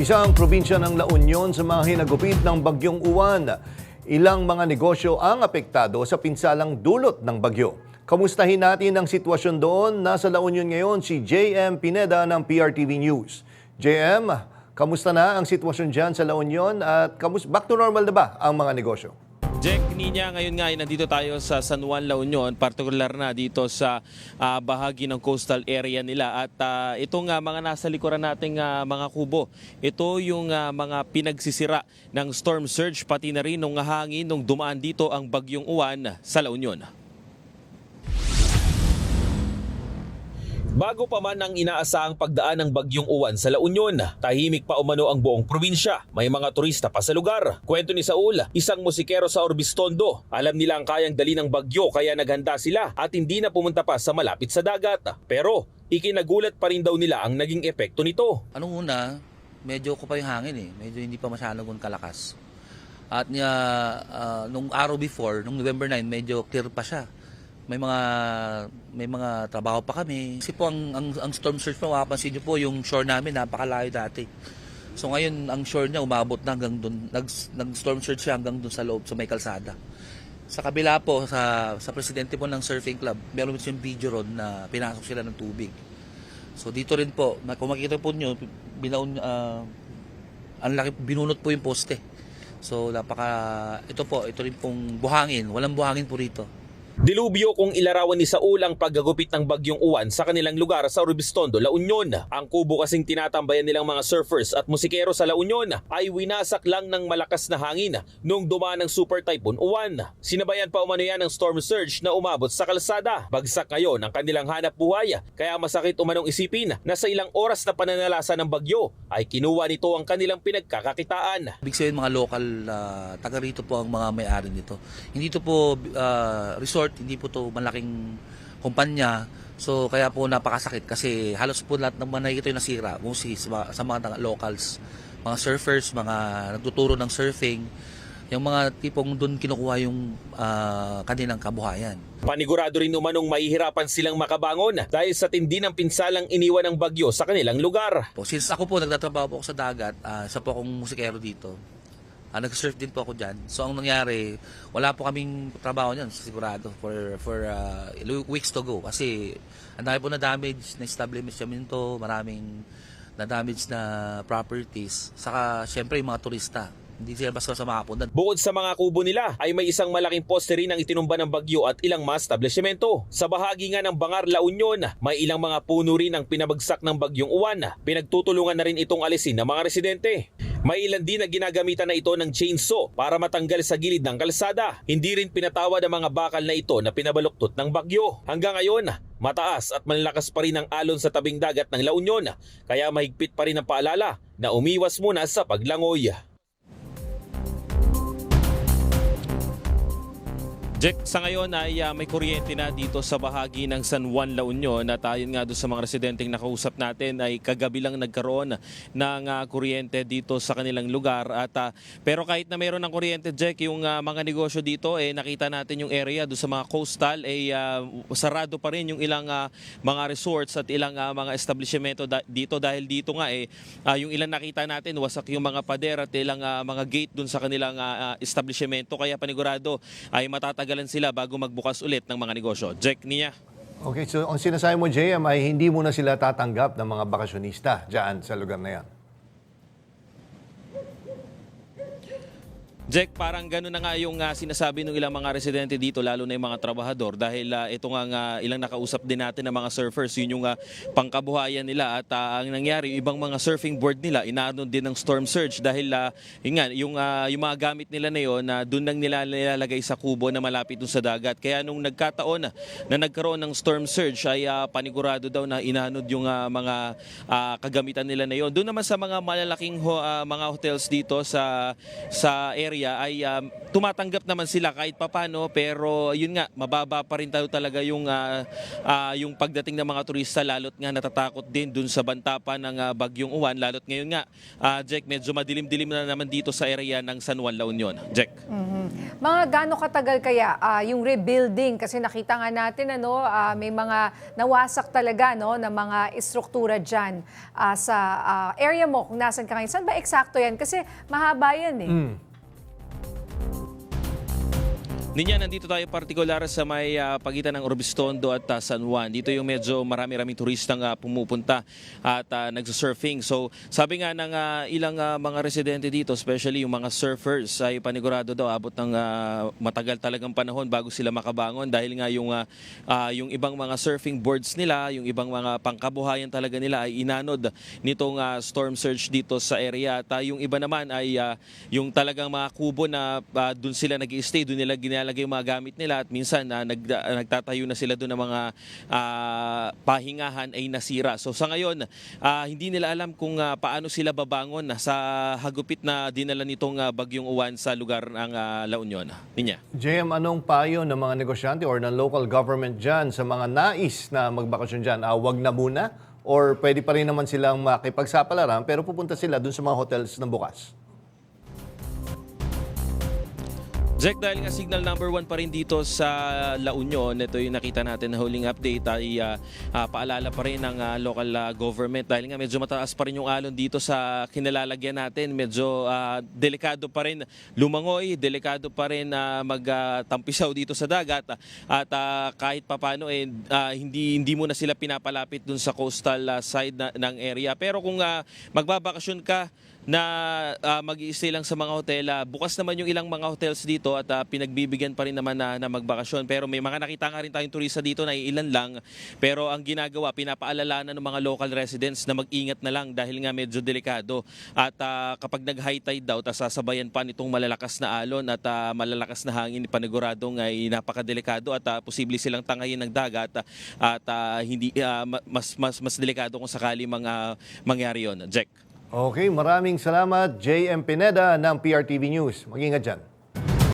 Isang probinsya ng La Union sa mga hinagupit ng bagyong uwan. Ilang mga negosyo ang apektado sa pinsalang dulot ng bagyo. Kamustahin natin ang sitwasyon doon. Nasa La Union ngayon si JM Pineda ng PRTV News. JM, kamusta na ang sitwasyon dyan sa La Union at kamus back to normal na ba ang mga negosyo? Jack Ninya, ngayon nga ay nandito tayo sa San Juan, La Union, partikular na dito sa ah, bahagi ng coastal area nila. At ah, itong ah, mga nasa likuran nating ah, mga kubo, ito yung ah, mga pinagsisira ng storm surge pati na rin ng hangin nung dumaan dito ang bagyong uwan sa La Union. Bago pa man ang inaasahang pagdaan ng bagyong uwan sa La Union, tahimik pa umano ang buong probinsya. May mga turista pa sa lugar. Kwento ni Saul, isang musikero sa Orbistondo. Alam nila ang kayang dali ng bagyo kaya naghanda sila at hindi na pumunta pa sa malapit sa dagat. Pero ikinagulat pa rin daw nila ang naging epekto nito. Anong una, medyo ko pa yung hangin eh. Medyo hindi pa masyadong kalakas. At niya, ah, nung araw before, nung November 9, medyo clear pa siya. May mga may mga trabaho pa kami. Kasi po ang, ang, ang storm surge po, makapansin niyo po, yung shore namin napakalayo dati. So ngayon, ang shore niya umabot na hanggang doon. Nag, nag-storm surge siya hanggang doon sa loob, sa may kalsada. Sa kabila po, sa, sa presidente po ng surfing club, meron yung video ron na pinasok sila ng tubig. So dito rin po, kung makikita po nyo, binaon, ah, ang laki, binunot po yung poste. So napaka, ito po, ito rin pong buhangin. Walang buhangin po rito. Dilubyo kung ilarawan ni Saul ang paggagupit ng bagyong uwan sa kanilang lugar sa Rubistondo, La Union. Ang kubo kasing tinatambayan nilang mga surfers at musikero sa La Union ay winasak lang ng malakas na hangin nung dumaan ng super typhoon uwan. Sinabayan pa umano yan ng storm surge na umabot sa kalsada. Bagsak ngayon ang kanilang hanap buhay kaya masakit umanong isipin na sa ilang oras na pananalasa ng bagyo ay kinuha nito ang kanilang pinagkakakitaan. Ibig sabihin mga local ah, taga rito po ang mga may-ari nito. Hindi to po ah, resort, hindi po to malaking kumpanya. So kaya po napakasakit kasi halos po lahat ng mga nakikita yung nasira mostly sa, mga- sa mga locals, mga surfers, mga nagtuturo ng surfing, yung mga tipong doon kinukuha yung ah, kanilang kabuhayan. Panigurado rin umanong mahihirapan silang makabangon dahil sa tindi ng pinsalang iniwan ng bagyo sa kanilang lugar. Po, since ako po nagtatrabaho po ako sa dagat, ah, isa po akong musikero dito. Ah, nag-surf din po ako diyan. So ang nangyari, wala po kaming trabaho niyan sigurado for for ah, weeks to go kasi ang dami po na damage na establishmento, maraming na damage na properties. Saka syempre yung mga turista. Hindi sila basta sa makapunta. Bukod sa mga kubo nila ay may isang malaking poste rin ang itinumba ng bagyo at ilang mga establishmento. Sa bahagi nga ng Bangar La Union, may ilang mga puno rin ang pinabagsak ng bagyong uwan. Pinagtutulungan na rin itong alisin ng mga residente. May ilan din na ginagamitan na ito ng chainsaw para matanggal sa gilid ng kalsada. Hindi rin pinatawad ang mga bakal na ito na pinabaluktot ng bagyo. Hanggang ngayon, mataas at malalakas pa rin ang alon sa tabing dagat ng La Union. Kaya mahigpit pa rin ang paalala na umiwas muna sa paglangoy. Jack, sa ngayon ay ah, may kuryente na dito sa bahagi ng San Juan, La Union. At ayon nga doon sa mga residenteng nakausap natin ay kagabi lang nagkaroon ng ah, kuryente dito sa kanilang lugar. At ah, pero kahit na mayroon ng kuryente Jack, yung ah, mga negosyo dito eh nakita natin yung area doon sa mga coastal ay ah, sarado pa rin yung ilang ah, mga resorts at ilang ah, mga establishmento da- dito. Dahil dito nga eh ah, yung ilang nakita natin wasak yung mga pader at ilang ah, mga gate doon sa kanilang ah, establishmento. Kaya panigurado ay matatagalan sila bago magbukas ulit ng mga negosyo. Jack niya. Okay, so ang sinasabi mo, JM, ay hindi mo na sila tatanggap ng mga bakasyonista dyan sa lugar na yan. Jack, parang gano'n na nga yung ah, sinasabi ng ilang mga residente dito, lalo na yung mga trabahador. Dahil ah, ito nga, nga ilang nakausap din natin ng mga surfers, yun yung ah, pangkabuhayan nila. At ah, ang nangyari, ibang mga surfing board nila, inaano din ng storm surge. Dahil ah, yun nga, yung, ah, yung mga gamit nila na yun, na doon lang nila nilalagay sa kubo na malapit dun sa dagat. Kaya nung nagkataon na, na nagkaroon ng storm surge, ay ah, panigurado daw na inanod yung ah, mga ah, kagamitan nila na yun. Doon naman sa mga malalaking ho- ah, mga hotels dito sa sa area area ay ah, tumatanggap naman sila kahit papano pero yun nga mababa pa rin tayo talaga yung ah, ah, yung pagdating ng mga turista lalo't nga natatakot din dun sa banta pa ng ah, bagyong uwan lalo't ngayon nga ah, Jack medyo madilim-dilim na naman dito sa area ng San Juan La Union. Jack. Mga gaano katagal kaya ah, yung rebuilding kasi nakita nga natin ano ah, may mga nawasak talaga no na mga istruktura diyan sa ah, area mo kung nasan ka ngayon. Saan ba eksakto 'yan? Kasi mahaba 'yan eh. Ninya, nandito tayo partikular sa may ah, pagitan ng Orbistondo at ah, San Juan. Dito yung medyo marami-raming turistang ah, pumupunta at uh, nagsusurfing. So sabi nga ng ah, ilang ah, mga residente dito, especially yung mga surfers, ay panigurado daw abot ng ah, matagal talagang panahon bago sila makabangon dahil nga yung, ah, ah, yung ibang mga surfing boards nila, yung ibang mga pangkabuhayan talaga nila ay inanod nitong ah, storm surge dito sa area. At ah, yung iba naman ay ah, yung talagang mga kubo na uh, doon sila nag stay doon nila ginalagay yung mga gamit nila at minsan ah, nag, ah, nagtatayo na sila doon ng mga ah, pahingahan ay nasira. So sa ngayon, ah, hindi nila alam kung ah, paano sila babangon sa hagupit na dinala nitong ah, bagyong uwan sa lugar ng ah, La Union. Ninya. JM, anong payo ng mga negosyante or ng local government dyan sa mga nais na magbakasyon dyan? Ah, wag na muna? Or pwede pa rin naman silang makipagsapalaran pero pupunta sila dun sa mga hotels na bukas? Jack, dahil nga signal number one pa rin dito sa La Union, ito yung nakita natin na huling update ay ah, ah, paalala pa rin ng ah, local ah, government dahil nga medyo mataas pa rin yung alon dito sa kinalalagyan natin. Medyo ah, delikado pa rin lumangoy, delikado pa rin na magtampisaw dito sa dagat at ah, kahit papano eh, ah, hindi, hindi mo na sila pinapalapit dun sa coastal ah, side na- ng area. Pero kung ah, magbabakasyon ka, na ah, mag-i-stay lang sa mga hotel. Ah, bukas naman yung ilang mga hotels dito at ah, pinagbibigyan pa rin naman na, na magbakasyon. Pero may mga nakita nga rin tayong turista dito na ilan lang. Pero ang ginagawa, pinapaalalanan ng mga local residents na mag-ingat na lang dahil nga medyo delikado. At ah, kapag nag-high tide daw, tas sasabayan pa nitong malalakas na alon at ah, malalakas na hangin, paniguradong ay napakadelikado at ah, posible silang tangayin ng dagat at ah, hindi ma- mas mas mas delikado kung sakali mga mangyari yon. Jack. Okay, maraming salamat JM Pineda ng PRTV News. Mag-ingat dyan.